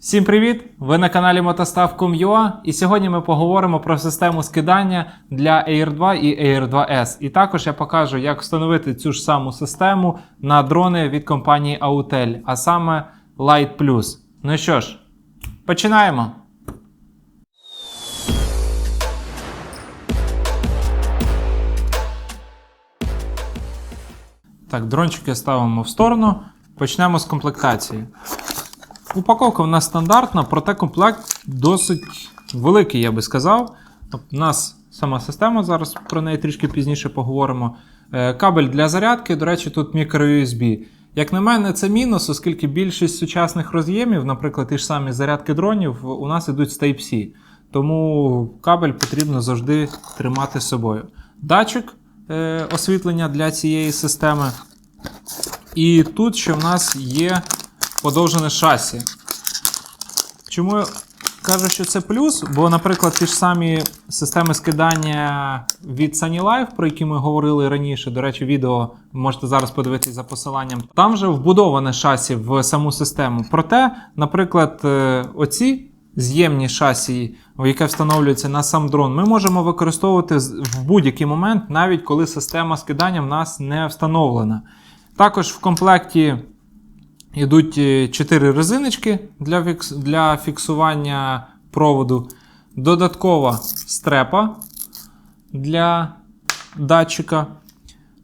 Всім привіт! Ви на каналі Мотостав.com.ua і сьогодні ми поговоримо про систему скидання для Air 2 і Air 2S. І також я покажу, як встановити цю ж саму систему на дрони від компанії Autel, а саме Light Plus. Ну що ж, починаємо! Так, дрончики ставимо в сторону. Почнемо з комплектації. Упаковка в нас стандартна, проте комплект досить великий, я би сказав. Тобто, У нас сама система, зараз про неї трішки пізніше поговоримо. Е, Кабель для зарядки, до речі, тут мікро-USB. Як на мене, це мінус, оскільки більшість сучасних роз'ємів, наприклад, ті ж самі зарядки дронів, у нас ідуть з Type-C. Тому кабель потрібно завжди тримати з собою. Датчик е, освітлення для цієї системи. І тут ще в нас є подовжене шасі. Чому я кажу, що це плюс? Бо, наприклад, ті ж самі системи скидання від Sunny Life, про які ми говорили раніше, до речі, відео можете зараз подивитися за посиланням. Там вже вбудоване шасі в саму систему. Проте, наприклад, е, оці з'ємні шасі, яке встановлюється на сам дрон, ми можемо використовувати в будь-який момент, навіть коли система скидання в нас не встановлена. Також в комплекті Йдуть 4 резиночки для, фікс... для фіксування проводу. Додаткова стрепа для датчика.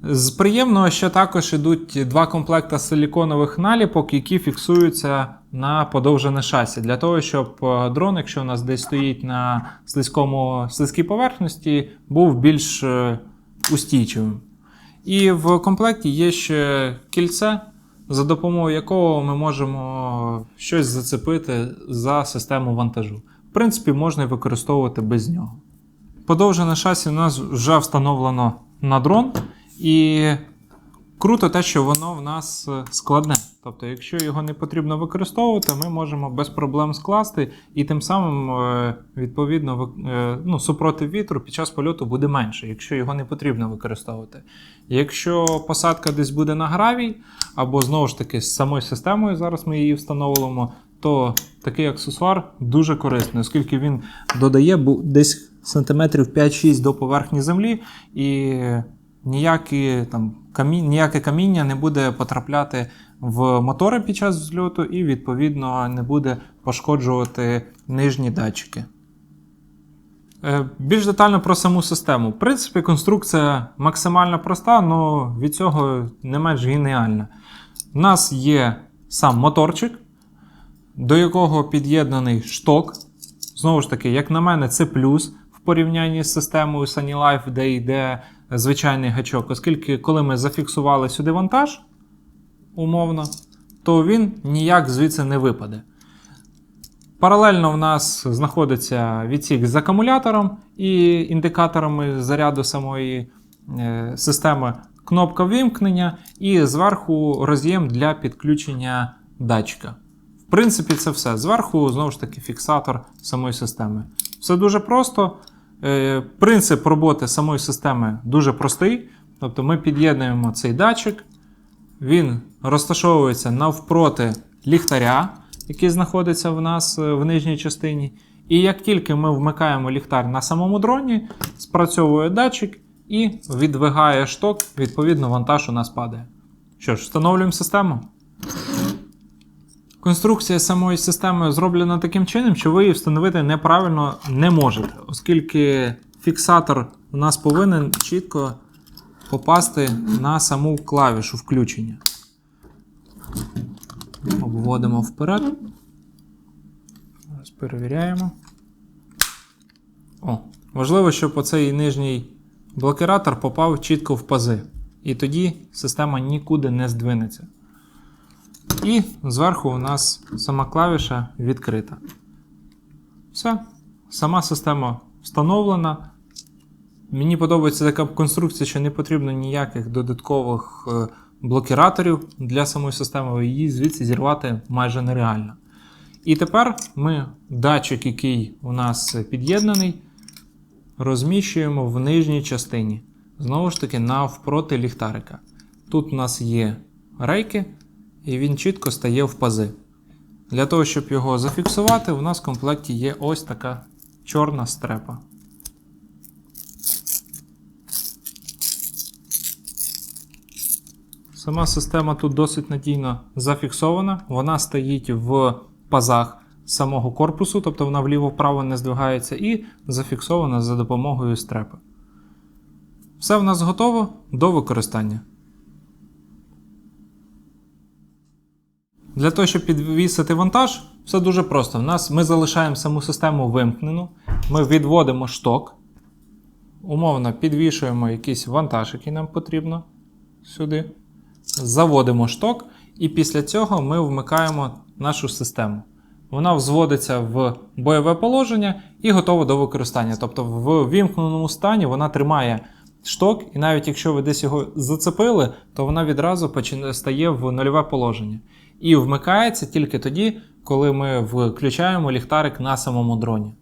З приємного ще також йдуть два комплекти силіконових наліпок, які фіксуються на подовжене шасі. Для того, щоб е, дрон, якщо у нас десь стоїть на слизькому, слизькій поверхності, був більш е, устійчивим. І в комплекті є ще кільце, за допомогою якого ми можемо щось зацепити за систему вантажу. В принципі, можна використовувати без нього. Подовжене шасі у нас вже встановлено на дрон, і круто те, що воно в нас е, складне. Тобто, якщо його не потрібно використовувати, ми можемо без проблем скласти, і тим самим, е, відповідно, е, ну, супротив вітру під час польоту буде менше, якщо його не потрібно використовувати. Якщо посадка десь буде на гравій, або знову ж таки з самою системою, зараз ми її встановимо, то такий аксесуар дуже корисний, оскільки він додає десь сантиметрів 5-6 до поверхні землі, і ніякі, там, камі... ніяке каміння не буде потрапляти в мотори під час взльоту, і, відповідно, не буде пошкоджувати нижні датчики. Е, Більш детально про саму систему. В принципі, конструкція максимально проста, але від цього не менш геніальна. У нас є сам моторчик, до якого під'єднаний шток. Знову ж таки, як на мене, це плюс в порівнянні з системою Sunny Life, де йде звичайний гачок, оскільки коли ми зафіксували сюди вантаж, умовно, то він ніяк звідси не випаде. Паралельно в нас знаходиться відсік з акумулятором і індикаторами заряду самої е, системи, кнопка вимкнення і зверху роз'єм для підключення датчика. В принципі, це все. Зверху, знову ж таки, фіксатор самої системи. Все дуже просто. Е, Принцип роботи самої системи дуже простий. Тобто ми під'єднуємо цей датчик, він розташовується навпроти ліхтаря, який знаходиться в нас е, в нижній частині. І як тільки ми вмикаємо ліхтар на самому дроні, спрацьовує датчик і відвигає шток, відповідно, вантаж у нас падає. Що ж, встановлюємо систему. Конструкція самої системи зроблена таким чином, що ви її встановити неправильно не можете, оскільки фіксатор у нас повинен чітко попасти на саму клавішу включення. Обводимо вперед. Зараз перевіряємо. О, важливо, щоб оцей нижній блокиратор попав чітко в пази. І тоді система нікуди не здвинеться. І зверху у нас сама клавіша відкрита. Все. Сама система встановлена. Мені подобається така конструкція, що не потрібно ніяких додаткових е, блокіраторів для самої системи, її звідси зірвати майже нереально. І тепер ми датчик, який у нас під'єднаний, розміщуємо в нижній частині. Знову ж таки, навпроти ліхтарика. Тут у нас є рейки, і він чітко стає в пази. Для того, щоб його зафіксувати, у нас в комплекті є ось така чорна стрепа. Сама система тут досить надійно зафіксована. Вона стоїть в пазах самого корпусу, тобто вона вліво-вправо не здвигається, і зафіксована за допомогою стрепи. Все в нас готово до використання. Для того, щоб підвісити вантаж, все дуже просто. У нас ми залишаємо саму систему вимкнену, ми відводимо шток, умовно підвішуємо якийсь вантаж, який нам потрібно сюди. Заводимо шток, і після цього ми вмикаємо нашу систему. Вона взводиться в бойове положення і готова до використання. Тобто в вімкненому стані вона тримає шток, і навіть якщо ви десь його зацепили, то вона відразу стає в нульове положення. І вмикається тільки тоді, коли ми включаємо ліхтарик на самому дроні.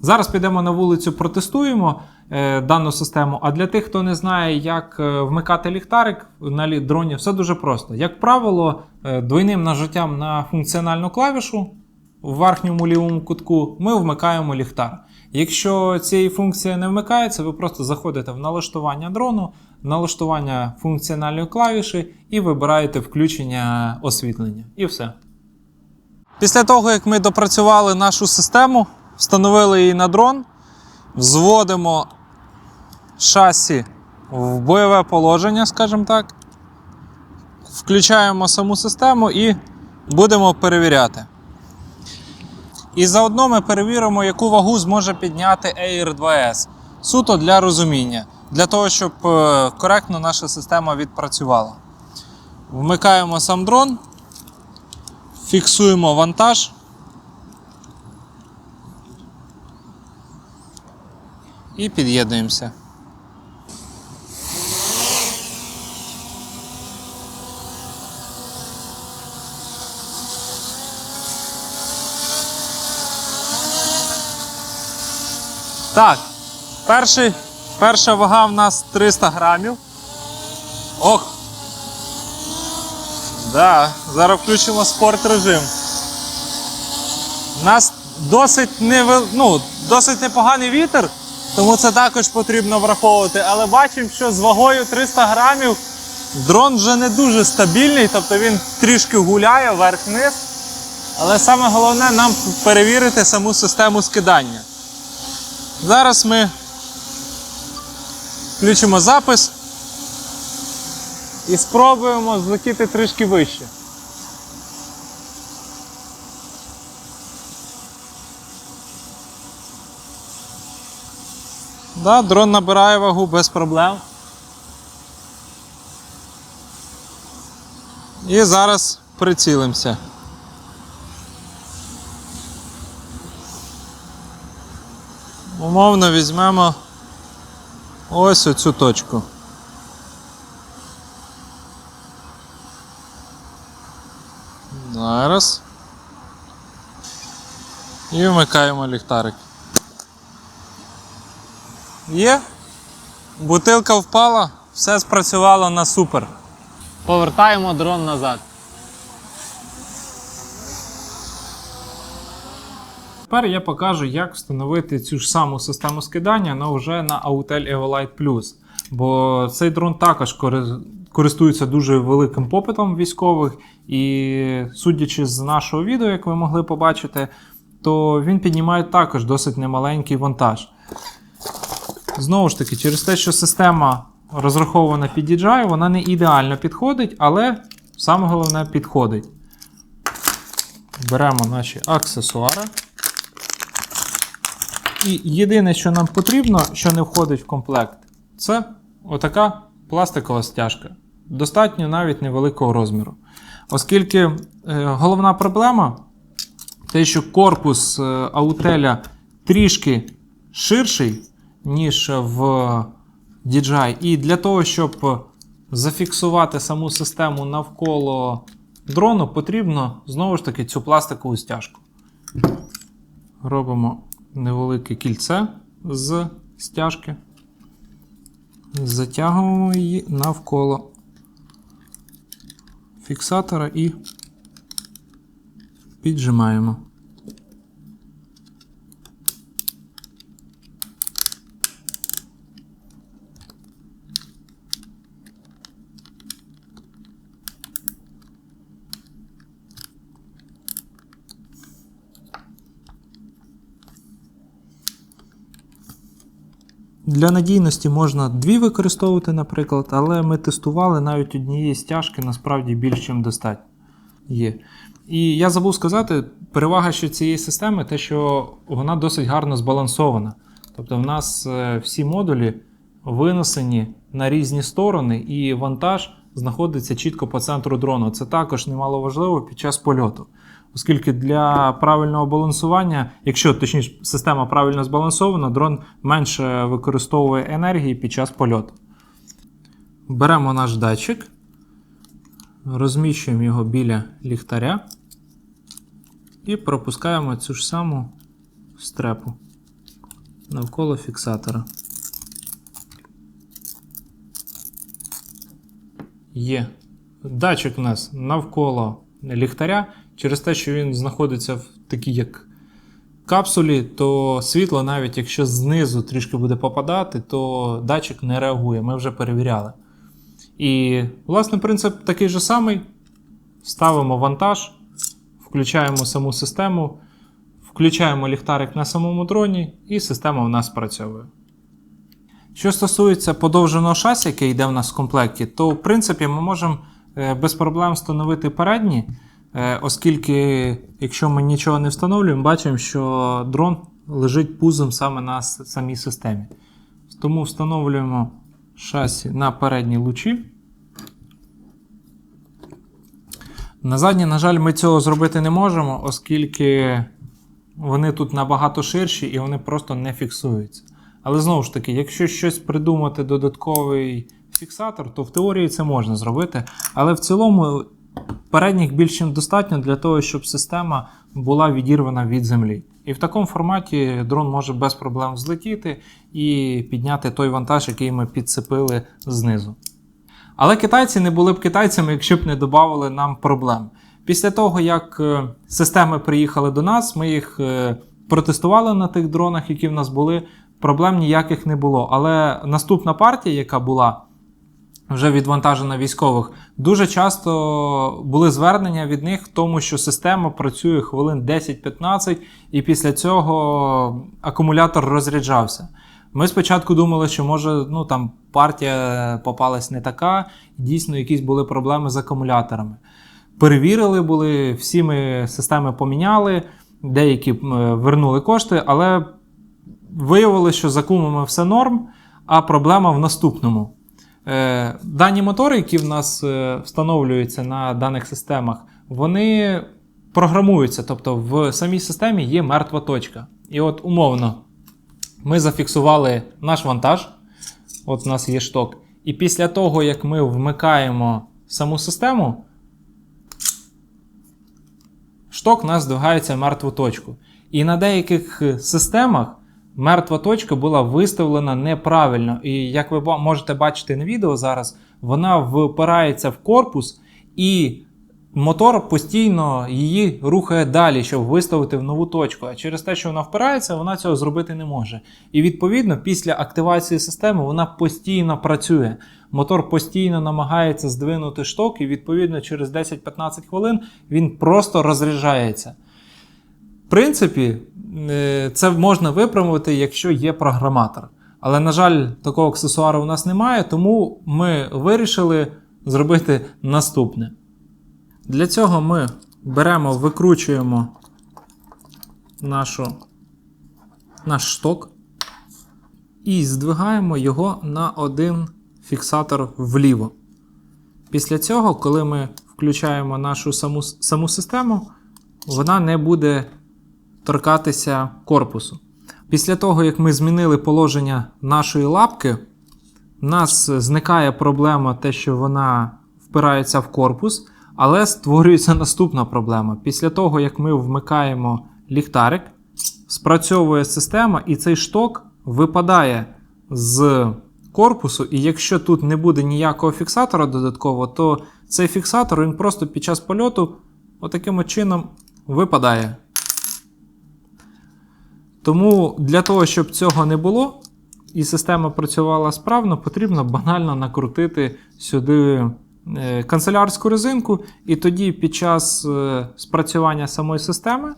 Зараз підемо на вулицю, протестуємо е, дану систему. А для тих, хто не знає, як е, вмикати ліхтарик на дроні, все дуже просто. Як правило, е, двойним нажиттям на функціональну клавішу в верхньому лівому кутку ми вмикаємо ліхтар. Якщо цієї функції не вмикається, ви просто заходите в налаштування дрону, налаштування функціональної клавіші і вибираєте включення освітлення. І все. Після того, як ми допрацювали нашу систему, встановили її на дрон, взводимо шасі в бойове положення, скажімо так. Включаємо саму систему і будемо перевіряти. І заодно ми перевіримо, яку вагу зможе підняти Air 2S. Суто для розуміння, для того, щоб е, коректно наша система відпрацювала. Вмикаємо сам дрон, фіксуємо вантаж. І під'єднуємося. Так, перший, перша вага в нас 300 грамів. Ох. Да, зараз включимо спорт режим. У нас досить, невел... ну, досить непоганий вітер, тому це також потрібно враховувати. Але бачимо, що з вагою 300 грамів дрон вже не дуже стабільний, тобто він трішки гуляє вверх-вниз. Але саме головне нам перевірити саму систему скидання. Зараз ми включимо запис і спробуємо злетіти трішки вище. Да, дрон набирає вагу без проблем. І зараз прицілимося. Умовно візьмемо ось оцю точку. Зараз. І вмикаємо ліхтарик. Є. Бутилка впала, все спрацювало на супер. Повертаємо дрон назад. Тепер я покажу, як встановити цю ж саму систему скидання, але вже на Autel Evolite Plus. Бо цей дрон також користується дуже великим попитом військових, і судячи з нашого відео, як ви могли побачити, то він піднімає також досить немаленький вантаж. Знову ж таки, через те, що система розрахована під DJI, вона не ідеально підходить, але саме головне підходить. Беремо наші аксесуари. І єдине, що нам потрібно, що не входить в комплект, це отака пластикова стяжка. Достатньо навіть невеликого розміру. Оскільки е, головна проблема те, що корпус е, аутеля трішки ширший, ніж в DJI. І для того, щоб зафіксувати саму систему навколо дрону, потрібно знову ж таки цю пластикову стяжку. Робимо невелике кільце з стяжки. Затягуємо її навколо фіксатора і Піджимаємо. Для надійності можна дві використовувати, наприклад, але ми тестували навіть однієї стяжки насправді більш ніж достатньо є. І я забув сказати, перевага ще цієї системи те, що вона досить гарно збалансована. Тобто, в нас е, всі модулі винесені на різні сторони, і вантаж знаходиться чітко по центру дрону. Це також немало важливо під час польоту. Оскільки для правильного балансування, якщо точніше система правильно збалансована, дрон менше використовує енергії під час польоту. Беремо наш датчик, розміщуємо його біля ліхтаря і пропускаємо цю ж саму стрепу навколо фіксатора. Є. Датчик у нас навколо ліхтаря. Через те, що він знаходиться в такій як капсулі, то світло, навіть якщо знизу трішки буде попадати, то датчик не реагує. Ми вже перевіряли. І, власне, принцип такий же самий. Ставимо вантаж, включаємо саму систему, включаємо ліхтарик на самому дроні, і система в нас спрацьовує. Що стосується подовженого шасі, яке йде в нас в комплекті, то в принципі ми можемо е, без проблем встановити передні, оскільки, якщо ми нічого не встановлюємо, бачимо, що дрон лежить пузом саме на самій системі. Тому встановлюємо шасі на передні лучі. На задні, на жаль, ми цього зробити не можемо, оскільки вони тут набагато ширші і вони просто не фіксуються. Але знову ж таки, якщо щось придумати додатковий фіксатор, то в теорії це можна зробити. Але в цілому передніх більш ніж достатньо для того, щоб система була відірвана від землі. І в такому форматі дрон може без проблем взлетіти і підняти той вантаж, який ми підцепили знизу. Але китайці не були б китайцями, якщо б не додавали нам проблем. Після того, як е, системи приїхали до нас, ми їх е, протестували на тих дронах, які в нас були. Проблем ніяких не було. Але наступна партія, яка була вже відвантажена військових, дуже часто були звернення від них в тому, що система працює хвилин 10-15, і після цього акумулятор розряджався. Ми спочатку думали, що може ну, там партія попалась не така, дійсно якісь були проблеми з акумуляторами. Перевірили були, всі ми системи поміняли, деякі вернули кошти, але виявилося, що з акумами все норм, а проблема в наступному. Е, Дані мотори, які в нас е, встановлюються на даних системах, вони програмуються. Тобто в самій системі є мертва точка. І от умовно ми зафіксували наш вантаж. От у нас є шток. І після того, як ми вмикаємо саму систему, шток у нас здвигається мертву точку. І на деяких системах мертва точка була виставлена неправильно. І як ви можете бачити на відео зараз, вона впирається в корпус, і мотор постійно її рухає далі, щоб виставити в нову точку. А через те, що вона впирається, вона цього зробити не може. І відповідно, після активації системи вона постійно працює. Мотор постійно намагається здвинути шток, і відповідно через 10-15 хвилин він просто розряджається. В принципі, е, це можна виправити, якщо є програматор. Але, на жаль, такого аксесуару у нас немає, тому ми вирішили зробити наступне. Для цього ми беремо, викручуємо нашу, наш шток і здвигаємо його на один фіксатор вліво. Після цього, коли ми включаємо нашу саму, саму систему, вона не буде торкатися корпусу. Після того, як ми змінили положення нашої лапки, у нас зникає проблема те, що вона впирається в корпус, але створюється наступна проблема. Після того, як ми вмикаємо ліхтарик, спрацьовує система, і цей шток випадає з корпусу. І якщо тут не буде ніякого фіксатора додаткового, то цей фіксатор він просто під час польоту отаким от чином випадає. Тому для того, щоб цього не було, і система працювала справно, потрібно банально накрутити сюди е, канцелярську резинку, і тоді під час е, спрацювання самої системи,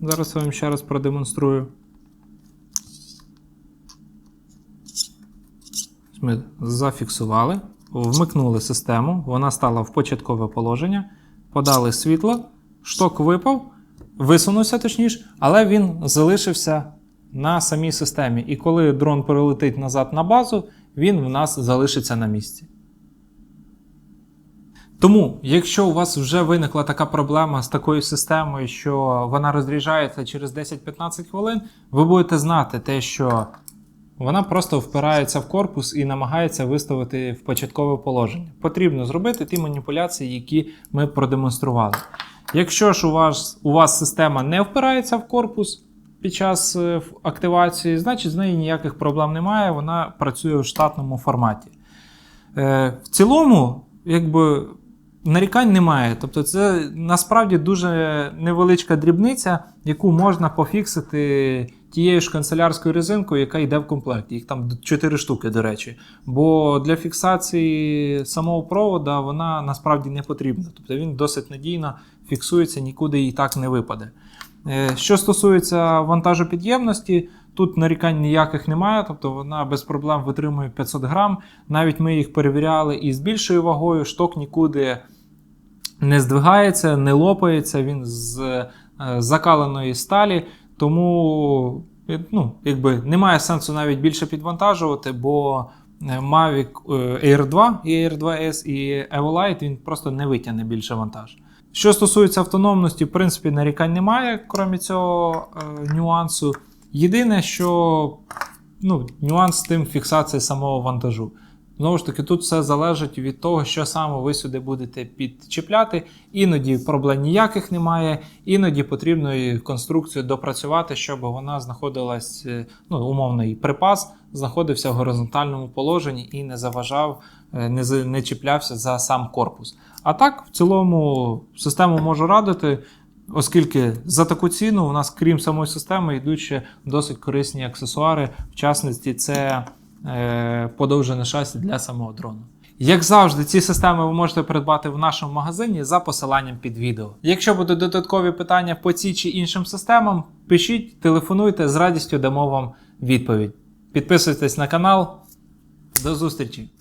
зараз я вам ще раз продемонструю. Ми зафіксували, вмикнули систему, вона стала в початкове положення, подали світло, шток випав, висунувся точніше, але він залишився на самій системі. І коли дрон перелетить назад на базу, він в нас залишиться на місці. Тому, якщо у вас вже виникла така проблема з такою системою, що вона розряджається через 10-15 хвилин, ви будете знати те, що вона просто впирається в корпус і намагається виставити в початкове положення. Потрібно зробити ті маніпуляції, які ми продемонстрували. Якщо ж у вас, у вас система не впирається в корпус під час е, активації, значить з нею ніяких проблем немає, вона працює в штатному форматі. Е, в цілому, якби. Нарікань немає. Тобто, це насправді дуже невеличка дрібниця, яку можна пофіксити тією ж канцелярською резинкою, яка йде в комплекті. Їх там 4 штуки, до речі. Бо для фіксації самого провода вона насправді не потрібна. Тобто він досить надійно фіксується, нікуди і так не випаде. Е, Що стосується вантажопідємності, тут нарікань ніяких немає, тобто вона без проблем витримує 500 грам. Навіть ми їх перевіряли і з більшою вагою, шток нікуди не здвигається, не лопається, він з е, закаленої сталі. Тому ну, якби, немає сенсу навіть більше підвантажувати, бо е, Mavic е, Air 2 і Air 2S і Evolite він просто не витягне більше вантаж. Що стосується автономності, в принципі, нарікань немає, крім цього е, нюансу. Єдине, що ну, нюанс з тим фіксації самого вантажу. Знову ж таки, тут все залежить від того, що саме ви сюди будете підчіпляти. Іноді проблем ніяких немає, іноді потрібно і конструкцію допрацювати, щоб вона знаходилась, е, ну, умовно, і припас знаходився в горизонтальному положенні і не заважав, е, не, не чіплявся за сам корпус. А так, в цілому, систему можу радити. Оскільки за таку ціну у нас, крім самої системи, йдуть ще досить корисні аксесуари. В частності, це подовжене шасі для самого дрону. Як завжди, ці системи ви можете придбати в нашому магазині за посиланням під відео. Якщо будуть додаткові питання по цій чи іншим системам, пишіть, телефонуйте, з радістю дамо вам відповідь. Підписуйтесь на канал. До зустрічі!